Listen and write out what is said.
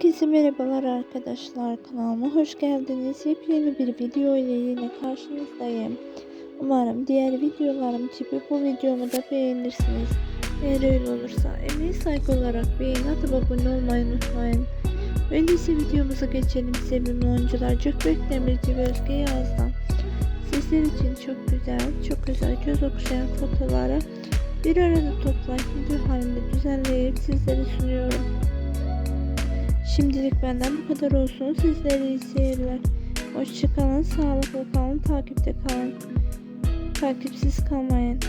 Herkese merhabalar arkadaşlar kanalıma hoş geldiniz. Yepyeni bir video ile yine karşınızdayım. Umarım diğer videolarım gibi bu videomu da beğenirsiniz. Eğer öyle olursa emeği saygı olarak beğen atıp abone olmayı unutmayın. Öyleyse videomuza geçelim. Sevimli oyuncular Gökbek Demirci ve Özge Yaz'dan. Sizler için çok güzel, çok güzel göz okşayan fotoğrafları bir arada toplayıp video halinde düzenleyip sizlere sunuyorum. Şimdilik benden bu kadar olsun. Sizlere iyi seyirler. Hoşçakalın, sağlıklı kalın, takipte kalın. Takipsiz kalmayın.